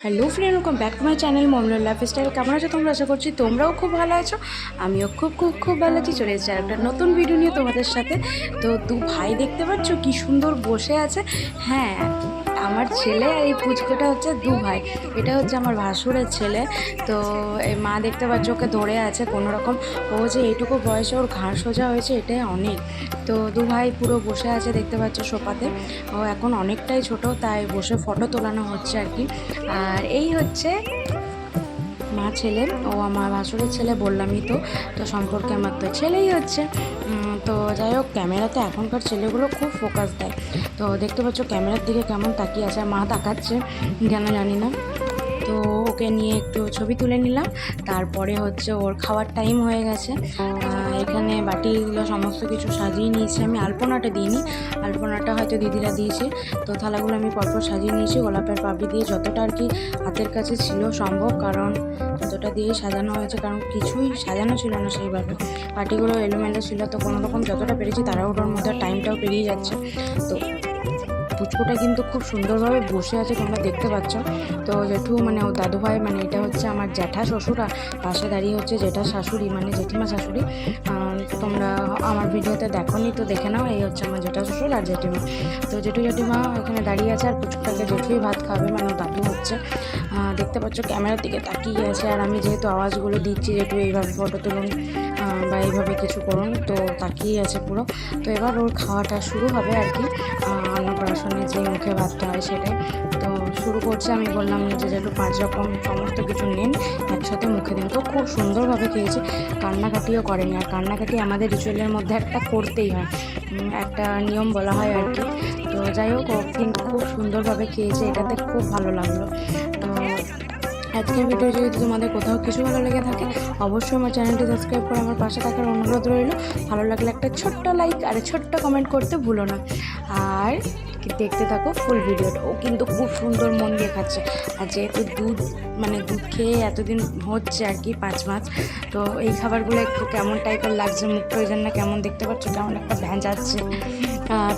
Hello friend welcome back to my channel মমলার lifestyle কেমন আছো তোমরা? আশা করছি তোমরাও খুব ভালো আছো। আমিও খুব খুব খুব ভালো আছি। চলে এসেছি একটা নতুন ভিডিও নিয়ে তোমাদের সাথে। তো দু ভাই দেখতে পাচ্ছ কি সুন্দর বসে আছে। হ্যাঁ আমার ছেলে আর এই পুচকোটা হচ্ছে দু ভাই। এটা হচ্ছে আমার ভাসুরের ছেলে। তো এই মা দেখতে পাচ্ছ, ওকে ধরে আছে কোনো রকম ও যে এইটুকু বয়সে ওর ঘাড় সোজা হয়েছে, এটাই অনেক। তো দু ভাই পুরো বসে আছে দেখতে পাচ্ছ সোফাতে। ও এখন অনেকটাই ছোট, তাই বসে ফটো তোলানো হচ্ছে আর কি। আর এই হচ্ছে মা ছেলে, ও আমার ভাসুরের ছেলে বললামই তো তো সম্পর্কে আমার তো ছেলেই হচ্ছে। তো যাই হোক, ক্যামেরাতে এখনকার ছেলেগুলো খুব ফোকাস দেয়। তো দেখতে পাচ্ছ ক্যামেরার দিকে কেমন তাকিয়ে আছে মা তাকাচ্ছে, কেন জানি না। তো ওকে নিয়ে একটু ছবি তুলে নিলাম। তারপরে হচ্ছে ওর খাওয়ার টাইম হয়ে গেছে। এখানে বাটিগুলো সমস্ত কিছু সাজিয়ে নিয়েছি আমি। আলপনাটা দিইনি। আলপনাটা হয়তো দিদিরা দিয়েছে। তো থালাগুলো আমি পরপর সাজিয়ে নিয়েছি। গোলাপের পাপড়ি দিয়ে যতটা আর কি হাতের কাছে ছিল সম্ভব, কারণ যতটা দিয়ে সাজানো হয়েছে, কারণ কিছুই সাজানো ছিল না সেইভাবে পার্টিগুলো এলোমেলো ছিল। তো কোনো রকম যতটা পেরেছি তাড়াহুড়োর মধ্যে টাইমটাও পেরিয়ে যাচ্ছে। তো পুচকুটা কিন্তু খুব সুন্দরভাবে বসে আছে তোমরা দেখতে পাচ্ছ। তো জেঠু মানে ও দাদু ভাই মানে এটা হচ্ছে আমার জ্যাঠা শ্বশুর পাশে দাঁড়িয়ে হচ্ছে জেঠা শাশুড়ি মানে জেঠিমা শাশুড়ি। তোমরা আমার ভিডিওতে দেখোনি তো দেখে নাও এই হচ্ছে আমার জেঠা শ্বশুর আর জেঠিমা। তো জেঠু জেঠিমা এখানে দাঁড়িয়ে আছে আর পুচকুটাকে জেঠুই ভাত খাবে মানে ও দাদু হচ্ছে। দেখতে পাচ্ছ ক্যামেরার দিকে তাকিয়ে আছে আর আমি যেহেতু আওয়াজগুলো দিচ্ছি জেঠু এইভাবে ফটো তুলুন বা এইভাবে কিছু করুন তো তাকিয়ে আছে পুরো। তো এবার ওর খাওয়াটা শুরু হবে আর কি আহ, অন্নপ্রাশনে যে মুখে ভাতটা হয় সেটাই। তো শুরু করছে, আমি বললাম যে যেটু পাঁচ রকম সমস্ত কিছু নেন, একসাথে মুখে দিন। তো খুব সুন্দরভাবে খেয়েছে, কান্নাকাটিও করেনি। আর কান্নাকাটি আমাদের রিচুয়ালের মধ্যে একটা করতেই হয়। একটা নিয়ম বলা হয় আর কি। তো যাই হোক কিন্তু খুব সুন্দরভাবে খেয়েছে, এটাতে খুব ভালো লাগল। তো আজকের ভিডিও যদি তোমাদের কোথাও কিছু ভালো লেগে থাকে, অবশ্যই আমার চ্যানেলটি সাবস্ক্রাইব করে আমার পাশে থাকার অনুরোধ রইল। ভালো লাগলে একটা ছোট্ট লাইক আর ছোট্ট কমেন্ট করতে ভুলো না। আর দেখতে থাকো ফুল ভিডিওটা ও কিন্তু খুব সুন্দর মন দিয়ে খাচ্ছে। আর যেহেতু দুধ মানে দুধ খেয়ে এতদিন হচ্ছে আর কি, পাঁচ মাস, তো এই খাবারগুলো একটু কেমন টাইপের লাগছে মুখ প্রয়োজন না কেমন দেখতে পাচ্ছ? কেমন একটা ভ্যাঁচাচ্ছে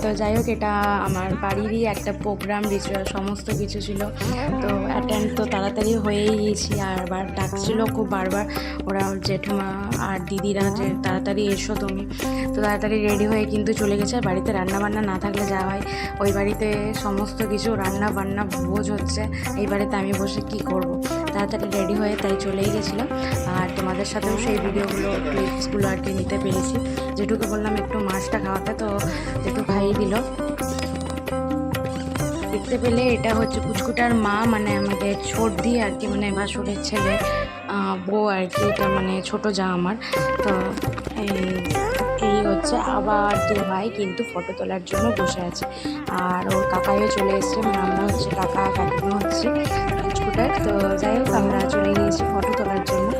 তো যাই হোক, এটা আমার বাড়িরই একটা প্রোগ্রাম রিচুয়াল সমস্ত কিছু ছিল। তো অ্যাটেন্ড তো তাড়াতাড়ি হয়েই গিয়েছি, আর বার ডাকছিল খুব বারবার। ওরা জেঠুমা আর দিদিরা যে, তাড়াতাড়ি এসো তুমি। তো তাড়াতাড়ি রেডি হয়ে কিন্তু চলে গেছে। আর বাড়িতে রান্না বান্না না থাকলে যা হয়। ওই বাড়িতে সমস্ত কিছু রান্না বান্না ভোজ হচ্ছে। এই বাড়িতে আমি বসে কি করব? তাড়াতাড়ি রেডি হয়ে তাই চলেই গেছিলাম। আর তোমাদের সাথেও সেই ভিডিওগুলো ক্লিপসগুলো আর কি নিতে পেরেছি। যেটুকু বললাম একটু মাছটা খাওয়াতে, তো একটু খাইয়ে দিল। দেখতে পেলে এটা হচ্ছে পুচকুটার মা মানে আমাদের ছোটদি আর কি মানে ভাসুরের ছেলে বউ আর কি, এটা মানে ছোট যা আমার। তো এই এই হচ্ছে আবার দু ভাই কিন্তু ফটো তোলার জন্য বসে আছে। আর ওর কাকাইও চলে এসছে মানে আমরা হচ্ছে কাকা, কাকিমা হচ্ছে। পুচকুটার তো যাই হোক, আমরা চলে গিয়েছি ফটো তোলার জন্য।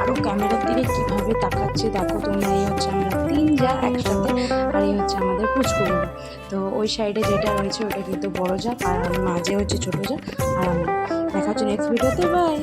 আরও ক্যামেরার দিকে কীভাবে তাকাচ্ছি, দেখো তোমরা, এই হচ্ছে আমরা তিন যা একসাথে আর এই হচ্ছে আমাদের পুচকুগুলো তো ওই সাইডে যেটা রয়েছে, ওটা কিন্তু বড় যা, আর মাঝে হচ্ছে ছোটো যা। আর দেখা হচ্ছে নেক্সট ভিডিওতে বাই